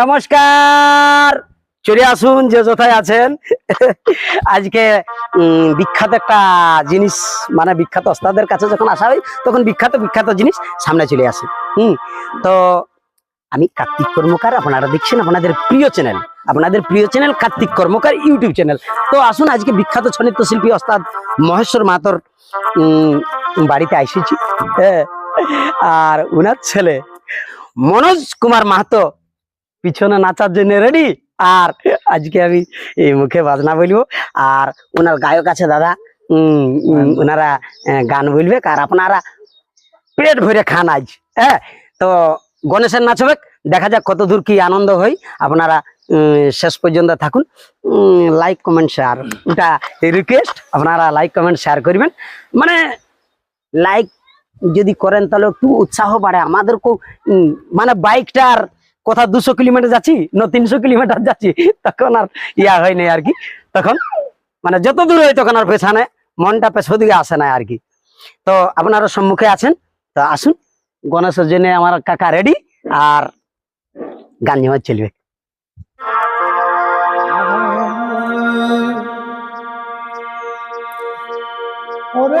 নমস্কার। চলে আসুন, যে যথায় আছেন। আজকে বিখ্যাত একটা জিনিস মানে বিখ্যাত ওস্তাদের কাছে যখন আসা হয়, তখন বিখ্যাত বিখ্যাত জিনিস সামনে চলে আসে। হুম, তো আমি কার্তিক কর্মকার, আপনারা দেখছেন আপনাদের প্রিয় চ্যানেল আপনাদের প্রিয় channel Kartik Karmakar YouTube channel তো আসুন, আজকে বিখ্যাত ছনিত্য শিল্পী ওস্তাদ মহেশ্বর মাতর বাড়িতে আসেছি। হ্যাঁ আর ওনার ছেলে মনোজ কুমার মাহাতো। পিছনে নাচার জন্য রেডি আর আজকে আমি এই মুখে বাজনা বলব। আর ওনার গায়ক আছে দাদা। ওনারা গান বলবে। আর আপনারা পেট ভরে খান আজ হ্যাঁ? তো গণেশের নাচ হবে। দেখা যাক কত দূর কি আনন্দ হয়। আপনারা শেষ পর্যন্ত থাকুন। লাইক কমেন্ট শেয়ার এটা রিকোয়েস্ট আপনারা লাইক কমেন্ট শেয়ার করবেন। মানে লাইক যদি করেন, তাহলে একটু উৎসাহ বাড়ে আমাদেরকেও মানে বাইকটার কোথাও দুশো কিলোমিটার যাচ্ছি না তিনশো কিলোমিটার যাচ্ছি, তখন আর ইয়া হয় নাই আর কি। তখন মানে যত দূর হয় তখন আর পেছানে মনটা পেছ দিকে আসে না আর কি। তো আপনারা সম্মুখে আছেন, তো আসুন। গণেশের জন্য আমার কাকা রেডি, আর গান জমা চলবে। ওরে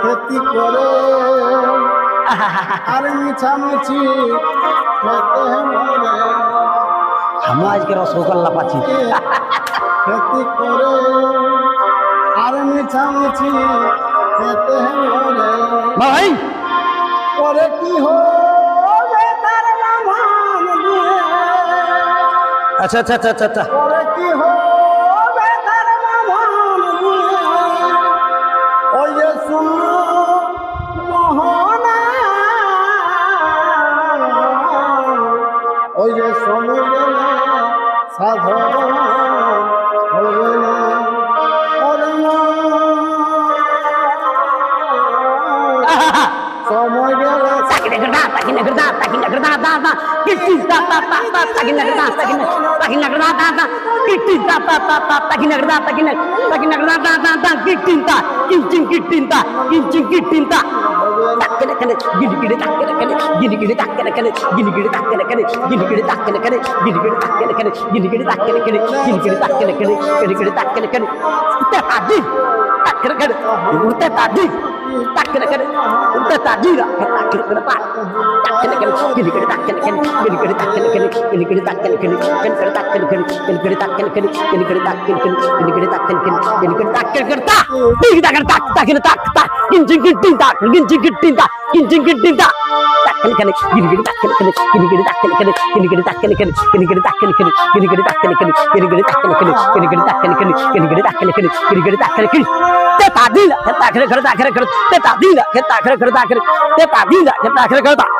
ক্ষতি করে। আর মিছামিছি খেতে মরে আজকে রসগোল্লা পাচ্ছি। ক্ষতি করে। আর মিছামিছি ভাই। করে কি হবে আচ্ছা আচ্ছা আচ্ছা আচ্ছা, আচ্ছা। কি হবে da it is da da da da takinak da takinak takinak da da da it is da da da da takinak da takinak takinak da da da it is da it is kincing tak kena kena gini gini tak kena kena gini gini tak kena kena gini gini tak kena kena gini gini tak kena kena gini gini tak kena kena gini gini tak kena kena gini gini tak kena kena gini gini tak kena kena kena tadi tak kena kena kena, tadi tak kena kena kena tadi tak kena kena pak tak kena kena gini gini tak kena kena gini gini tak kena kena gini gini tak kena kena gini gini tak kena kena gini gini tak kena kena gini gini tak kena kena gini gini tak kena kena gini gini tak kena kena gini gini tak kena kena tak kena kena তাকিনে তাক তাক কিনচিং কিট্টিং তাক কিনচিং কিট্টিং তাক কিনচিং কিট্টিং তাক তাকলে কানে গিরিগিরি তাকলে কানে গিরিগিরি তাকলে কানে গিরিগিরি তাকলে কানে গিরিগিরি তাকলে কানে গিরিগিরি তাকলে কানে গিরিগিরি তাকলে কানে গিরিগিরি তাকলে কানে গিরিগিরি তাকলে কানে গিরিগিরি তাকলে কানে তে তাদিলা তে তাখরে করে তাখরে করে তে তাদিলা তে তাখরে করে তাখরে তে তাদিলা তে তাখরে করে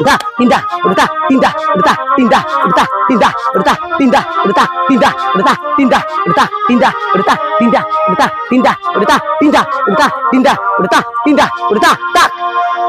উঠা তিনটা উঠা তিনটা উঠা তিনটা উঠা তিনটা উঠা তিনটা উঠা তিনটা উঠা তিনটা উঠা তিনটা উঠা তিনটা উঠা তিনটা উঠা তিনটা উঠা তিনটা উঠা তিনটা উঠা তিনটা উঠা তাক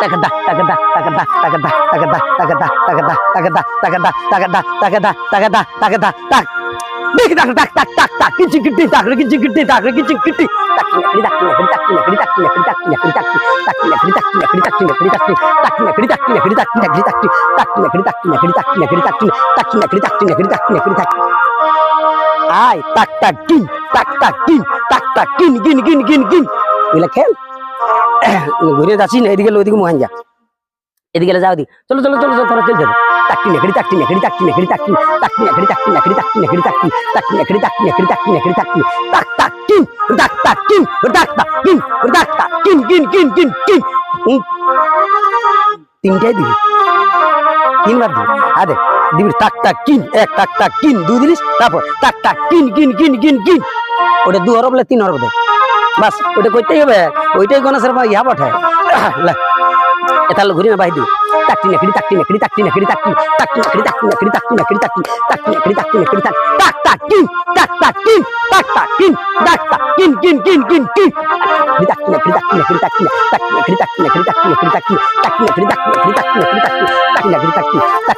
তাকাদা তাকাদা তাকাদা তাকাদা তাকাদা তাকাদা তাকাদা তাকাদা তাকাদা তাকাদা তাকাদা তাকাদা তাকাদা তাক দেখ দেখ দেখ দেখ দেখ দেখ কিচি কিটি দেখ রে কিচি কিটি দেখ রে কিচি কিটি তাক নেকড়ি দেখ নেকড়ি দেখ নেকড়ি দেখ নেকড়ি দেখ নেকড়ি দেখ নেকড়ি দেখ নেকড়ি দেখ নেকড়ি দেখ নেকড়ি দেখ নেকড়ি দেখ নেকড়ি দেখ নেকড়ি দেখ নেকড়ি দেখ নেকড়ি দেখ নেকড়ি দেখ নেকড়ি দেখ আয় তাক তাক কিন তাক তাক কিন তাক তাক কিন গিন গিন গিন গিন এগুলা খেল ঘুরে যাচ্ছি না, এদিকে ওইদিকে মোহান যা। এদিকে যাও দি। চলো চলো চলো চলো, চল, চলো। তাকটি নেখড়ি তাকটি নেখড়ি তাকটি নেখড়ি তাকটি তাকটি নেখড়ি তাকটি নেখড়ি তাকটি নেখড়ি তাকটি তাকটি নেখড়ি তাকটি নেখড়ি তাকটি নেখড়ি তাকটি তাক তাক কিন তাক তাক কিন তাক তাক কিন তাক তাক কিন কিন কিন কিন কিন তিনটাই দিবি। তিনবার দিবি। আদে দিবি তাক তাক কিন এক তাক তাক কিন দুই দিলিস তারপর তাক তাক কিন কিন কিন কিন কিন ওটা দু হরব তিন অরব দেয় বাস ওইটা করতেই হবে ওইটাই গণেশের ইহা বটে এটা ঘুরি না বাহিনী তাকটি নেকড়ি তাকটি নেকড়ি তাকটি নেকড়ি তাকটি তাকটি নেকড়ি তাকটি নেকড়ি তাকটি নেকড়ি তাকটি তাকটি নেকড়ি তাকটি নেকড়ি তাক তাক তাক কিন তাক তাক কিন তাক তাক কিন তাক তাক কিন কিন কিন কিন কিন তাকটি নেকড়ি তাকটি নেকড়ি তাকটি তাকটি নেকড়ি তাকটি নেকড়ি তাকটি নেকড়ি তাকটি তাকটি নেকড়ি তাকটি নেকড়ি তাকটি নেকড়ি তাকটি তাকটি নেকড়ি তাকটি তাক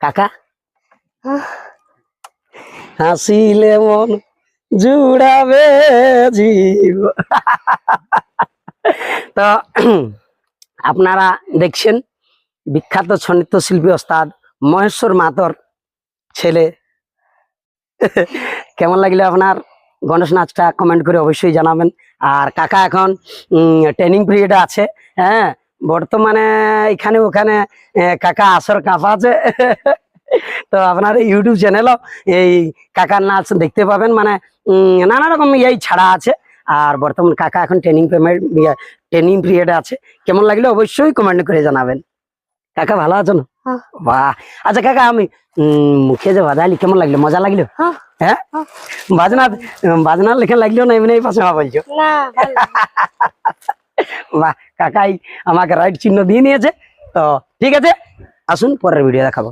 কাকা হাসিলে মন জুড়াবে জীব তো আপনারা দেখছেন বিখ্যাত সংগীত শিল্পী ওস্তাদ মহেশ্বর মাতর ছেলে কেমন লাগল আপনার গণেশ নাচটা কমেন্ট করে অবশ্যই জানাবেন। আর কাকা এখন ট্রেনিং পিরিয়ডে আছে হ্যাঁ? বর্তমানে এখানে ওখানে কাকা আসর কাঁপা আছে। তো আপনার ইউটিউব চ্যানেলও এই কাকার নাচ দেখতে পাবেন। মানে নানা রকম এই ছাড়া আছে। আর বর্তমান কাকা এখন ট্রেনিং পেমেন্ট ট্রেনিং পিরিয়ডে আছে। কেমন লাগলে অবশ্যই কমেন্ট করে জানাবেন। কাকা ভালো আছো না? হ্যাঁ। বাহ। আচ্ছা কাকা আমি মুখে যে বাজালি কেমন লাগল মজা লাগল? হ্যাঁ। বাজনা বাজনা বাজনার লেখা লাগল না এমনি পাশে বলছো। বাহ কাকাই আমাকে রাইট চিহ্ন দিয়ে নিয়েছে। তো ঠিক আছে আসুন পরের ভিডিও দেখাবো।